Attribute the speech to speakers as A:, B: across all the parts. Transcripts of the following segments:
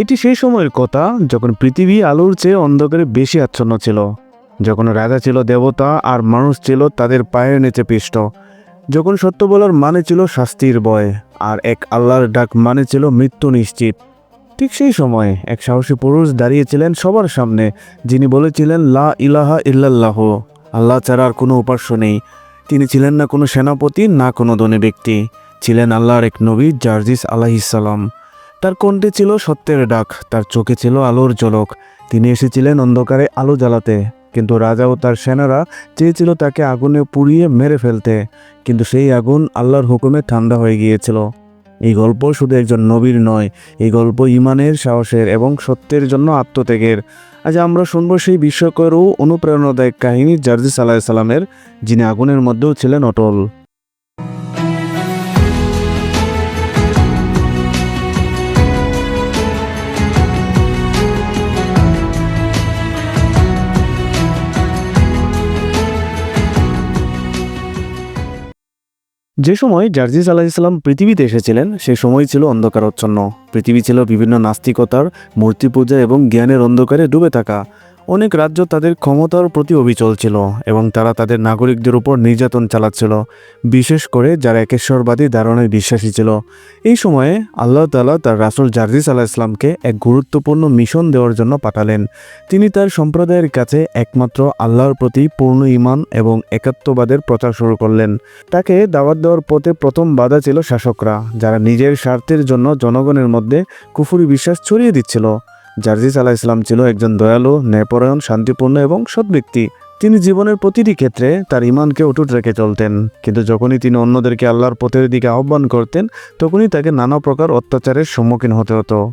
A: এটি সেই সময়ের কথা যখন পৃথিবী আলোর চেয়ে অন্ধকারে বেশি আচ্ছন্ন ছিল। যখন রাজা ছিল দেবতা আর মানুষ ছিল তাদের পায়ের নিচে পিষ্ট। যখন সত্য বলার মানে ছিল শাস্তির ভয় আর এক আল্লাহর ডাক মানে ছিল মৃত্যু নিশ্চিত। ঠিক সেই সময় এক সাহসী পুরুষ দাঁড়িয়েছিলেন সবার সামনে, যিনি বলেছিলেন, লা ইলাহা ইল্লাল্লাহ। আল্লাহ ছাড়া আর কোনো উপাস্য নেই। তিনি ছিলেন না কোনো সেনাপতি, না কোনো ধনী ব্যক্তি। ছিলেন আল্লাহর এক নবী, জার্জিস আলাহিসাল্লাম তার কণ্ঠে ছিল সত্যের ডাক, তার চোখে ছিল আলোর ঝলক। তিনি এসেছিলেন অন্ধকারে আলো জ্বালাতে, কিন্তু রাজা ও তার সেনারা চেয়েছিল তাকে আগুনে পুড়িয়ে মেরে ফেলতে, কিন্তু সেই আগুন আল্লাহর হুকুমে ঠান্ডা হয়ে গিয়েছিল। এই গল্প শুধু একজন নবীর নয়, এই গল্প ইমানের, সাহসের এবং সত্যের জন্য আত্মত্যাগের। আজ আমরা শুনব সেই বিস্ময়কর ও অনুপ্রেরণাদায়ক কাহিনী জার্জিস আলাহ সালামের, যিনি আগুনের মধ্যেও ছিলেন অটল। যে সময় জার্জিস আলাহিসাল্লাম পৃথিবীতে এসেছিলেন, সে সময় ছিল অন্ধকারচ্ছন্ন। পৃথিবী ছিল বিভিন্ন নাস্তিকতার, মূর্তি পূজা এবং জ্ঞানের অন্ধকারে ডুবে থাকা। অনেক রাজ্য তাদের ক্ষমতার প্রতি অবিচল ছিল এবং তারা তাদের নাগরিকদের উপর নির্যাতন চালাচ্ছিল, বিশেষ করে যারা একেশ্বরবাদী ধারণায় বিশ্বাসী ছিল। এই সময়ে আল্লাহ তালা তার রাসুল জার্জিস আলাহ ইসলামকে এক গুরুত্বপূর্ণ মিশন দেওয়ার জন্য পাঠালেন। তিনি তার সম্প্রদায়ের কাছে একমাত্র আল্লাহর প্রতি পূর্ণ ইমান এবং একাত্মবাদের প্রচার শুরু করলেন। তাকে দাওয়াত দেওয়ার পথে প্রথম বাধা ছিল শাসকরা, যারা নিজের স্বার্থের জন্য জনগণের মধ্যে কুফুরি বিশ্বাস ছড়িয়ে দিচ্ছিল। জার্জিস আলাহ ইসলাম ছিল একজন দয়ালু, ন্যায়পরায়ণ, শান্তিপূর্ণ এবং সৎ ব্যক্তি। তিনি জীবনের প্রতিটি ক্ষেত্রে তার ইমানকে অটুট রেখে চলতেন। কিন্তু যখনই তিনি অন্যদেরকে আল্লাহর পথের দিকে আহ্বান করতেন, তখনই তাকে নানা প্রকার অত্যাচারের সম্মুখীন হতে হতো।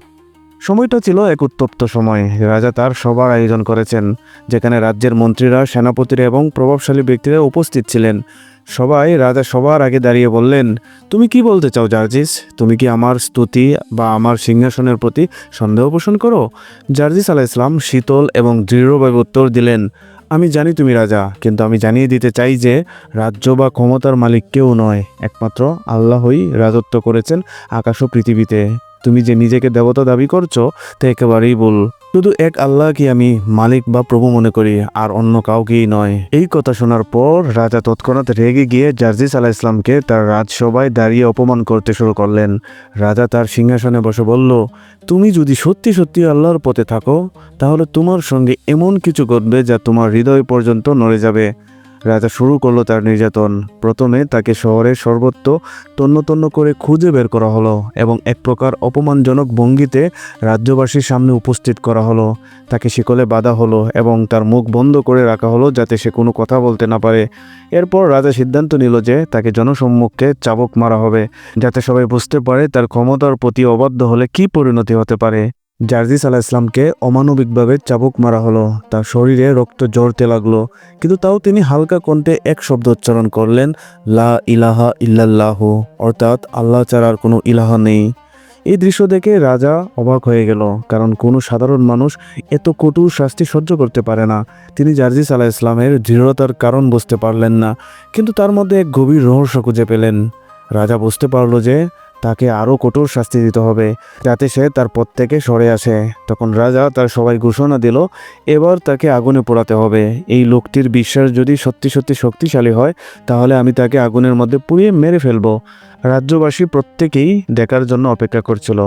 A: সময়টা ছিল এক উত্তপ্ত সময়। রাজা তার সবার আয়োজন করেছেন, যেখানে রাজ্যের মন্ত্রীরা, সেনাপতিরা এবং প্রভাবশালী ব্যক্তিরা উপস্থিত ছিলেন। সবাই রাজা সবার আগে দাঁড়িয়ে বললেন, তুমি কি বলতে চাও, জার্জিস? তুমি কি আমার স্তুতি বা আমার সিংহাসনের প্রতি সন্দেহ পোষণ করো? জার্জিস আলাহ ইসলাম শীতল এবং দৃঢ়ভাবে উত্তর দিলেন, আমি জানি তুমি রাজা, কিন্তু আমি জানিয়ে দিতে চাই যে রাজ্য বা ক্ষমতার মালিক কেউ নয়। একমাত্র আল্লাহই রাজত্ব করেছেন আকাশ ও পৃথিবীতে। তুমি যে নিজেকে দেবতা দাবি করছ, তা একেবারেই ভুল। শুধু এক আল্লাহকে আমি মালিক বা প্রভু মনে করি, আর অন্য কাউকেই নয়। এই কথা শোনার পর রাজা তৎক্ষণাৎ রেগে গিয়ে জার্জিস আলাহ ইসলামকে তার রাজসভায় দাঁড়িয়ে অপমান করতে শুরু করলেন। রাজা তার সিংহাসনে বসে বলল, তুমি যদি সত্যি সত্যি আল্লাহর পথে থাকো, তাহলে তোমার সঙ্গে এমন কিছু ঘটবে যা তোমার হৃদয় পর্যন্ত নড়ে যাবে। রাজা শুরু করল তার নির্যাতন। প্রথমে তাকে শহরের সর্বত্র তন্ন তন্ন করে খুঁজে বের করা হলো এবং এক প্রকার অপমানজনক ভঙ্গিতে রাজ্যবাসীর সামনে উপস্থিত করা হলো। তাকে শিকলে বাঁধা হলো এবং তার মুখ বন্ধ করে রাখা হলো যাতে সে কোনো কথা বলতে না পারে। এরপর রাজা সিদ্ধান্ত নিল যে তাকে জনসম্মুখে চাবক মারা হবে, যাতে সবাই বুঝতে পারে তার ক্ষমতার প্রতি অবাধ্য হলে কী পরিণতি হতে পারে। জার্জিস আলাহ ইসলামকে অমানবিকভাবে চাবুক মারা হলো। তার শরীরে রক্ত জড়তে লাগল, কিন্তু তাও তিনি হালকা কণ্ঠে এক শব্দ উচ্চারণ করলেন, লা ইলাহা ইল্লাল্লাহ অর্থাৎ আল্লাহ ছাড়া আর কোনো ইলাহা নেই। এই দৃশ্য দেখে রাজা অবাক হয়ে গেল, কারণ কোনো সাধারণ মানুষ এত কঠোর শাস্তি সহ্য করতে পারে না। তিনি জার্জিস আলাহ ইসলামের দৃঢ়তার কারণ বুঝতে পারলেন না, কিন্তু তার মধ্যে এক গভীর রহস্য খুঁজে পেলেন। রাজা বুঝতে পারল যে তাকে আরও কঠোর শাস্তি দিতে হবে। যাতে সে তার পথ থেকে সরে আসে। তখন রাজা তার সবাই ঘোষণা দিল, এবার তাকে আগুনে পোড়াতে হবে। এই লোকটির বিশ্বাস যদি সত্যি সত্যি শক্তিশালী হয়, তাহলে আমি তাকে আগুনের মধ্যে পুড়িয়ে মেরে ফেলব। রাজ্যবাসী প্রত্যেকেই দেখার জন্য অপেক্ষা করছিল।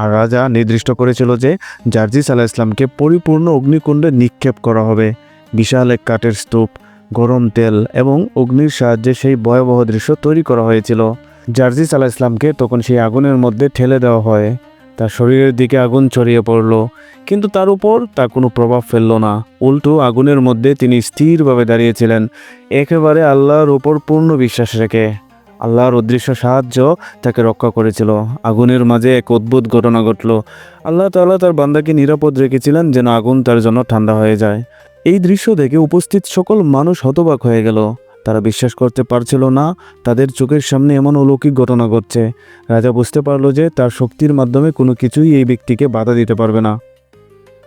A: আর রাজা নির্দিষ্ট করেছিল যে জার্জিস আলাহ ইসলামকে পরিপূর্ণ অগ্নিকুণ্ডে নিক্ষেপ করা হবে। বিশাল এক কাঠের স্তূপ, গরম তেল এবং অগ্নির সাহায্যে সেই ভয়াবহ দৃশ্য তৈরি করা হয়েছিল। জার্জিস আলাহ ইসলামকে তখন সেই আগুনের মধ্যে ঠেলে দেওয়া হয়। তার শরীরের দিকে আগুন ছড়িয়ে পড়ল, কিন্তু তার উপর তা কোনো প্রভাব ফেলল না। উল্টো আগুনের মধ্যে তিনি স্থিরভাবে দাঁড়িয়েছিলেন, একেবারে আল্লাহর উপর পূর্ণ বিশ্বাস রেখে। আল্লাহর অদৃশ্য সাহায্য তাকে রক্ষা করেছিল। আগুনের মাঝে এক অদ্ভুত ঘটনা ঘটল। আল্লাহ তাআলা তার বান্দাকে নিরাপদ রেখেছিলেন যেন আগুন তার জন্য ঠান্ডা হয়ে যায়। এই দৃশ্য দেখে উপস্থিত সকল মানুষ হতবাক হয়ে গেল। তারা বিশ্বাস করতে পারছিল না। তাদের চোখের সামনে এমন অলৌকিক ঘটনা ঘটছে। রাজা বুঝতে পারল যে তার শক্তির মাধ্যমে কোনো কিছুই এই ব্যক্তিকে বাধা দিতে পারবে না।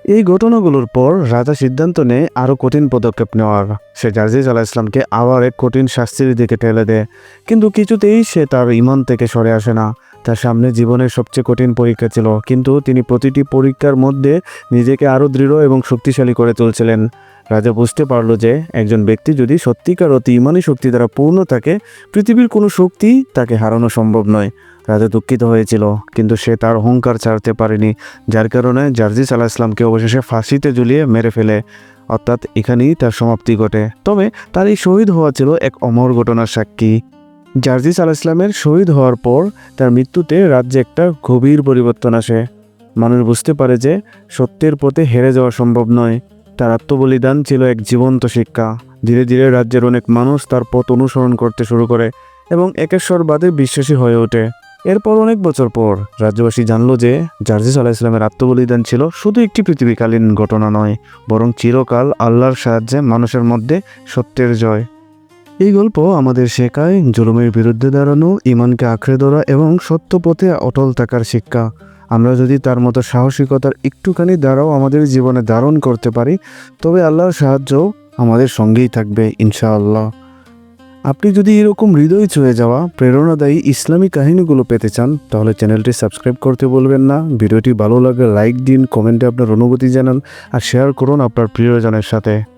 A: এই ঘটনাগুলোর পর রাজা সিদ্ধান্ত নেয় আরও কঠিন পদক্ষেপ নেওয়ার। সে জাজিজ আলাহ ইসলামকে আবার এক কঠিন শাস্তির দিকে ঠেলে দেয়। কিন্তু কিছুতেই সে তার ইমান থেকে সরে আসে না। তার সামনে জীবনের সবচেয়ে কঠিন পরীক্ষা ছিল, কিন্তু তিনি প্রতিটি পরীক্ষার মধ্যে নিজেকে আরও দৃঢ় এবং শক্তিশালী করে তুলছিলেন। রাজা বুঝতে পারল যে, একজন ব্যক্তি যদি সত্যিকার অতি ইমানি শক্তি দ্বারা পূর্ণ থাকে, পৃথিবীর কোনো শক্তি তাকে হারানো সম্ভব নয়। রাজা দুঃখিত হয়েছিল, কিন্তু সে তার অহংকার ছাড়তে পারেনি, যার কারণে জার্জিস আলাহ ইসলামকে অবশেষে ফাঁসিতে ঝুলিয়ে মেরে ফেলে। অর্থাৎ এখানেই তার সমাপ্তি ঘটে। তবে তার এই শহীদ হওয়া ছিল এক অমর ঘটনার সাক্ষী। জার্জিস আলাহ ইসলামের শহীদ হওয়ার পর তার মৃত্যুতে রাজ্যে একটা গভীর পরিবর্তন আসে। মানুষ বুঝতে পারে যে সত্যের পথে হেরে যাওয়া সম্ভব নয়। তার আত্মবলিদান ছিল এক জীবন্ত শিক্ষা। ধীরে ধীরে রাজ্যের অনেক মানুষ তার পথ অনুসরণ করতে শুরু করে এবং একেশ্বরবাদে বিশ্বাসী হয়ে ওঠে। এরপর অনেক বছর পর রাজ্যবাসী জানলো যে জার্জিস আলাহ ইসলামের আত্মবলিদান ছিল শুধু একটি পৃথিবীকালীন ঘটনা নয়, বরং চিরকাল আল্লাহর সাহায্যে মানুষের মধ্যে সত্যের জয়। এই গল্প আমাদের শেখায় জুলুমের বিরুদ্ধে দাঁড়ানো ইমানকে আঁকড়ে ধরা এবং সত্য পথে অটল থাকার শিক্ষা। আমরা যদি তার মতো সাহসিকতার একটুখানি দ্বারাও আমাদের জীবনে ধারণ করতে পারি, তবে আল্লাহর সাহায্য আমাদের সঙ্গেই থাকবে, ইনশাআল্লাহ। আপনি যদি এরকম হৃদয় ছুঁয়ে যাওয়া, প্রেরণাদায়ী ইসলামী কাহিনীগুলো পেতে চান, তাহলে চ্যানেলটি সাবস্ক্রাইব করতে বলবেন না। ভিডিওটি ভালো লাগলে লাইক দিন, কমেন্টে আপনার অনুভূতি জানান, আর শেয়ার করুন আপনার প্রিয়জনের সাথে।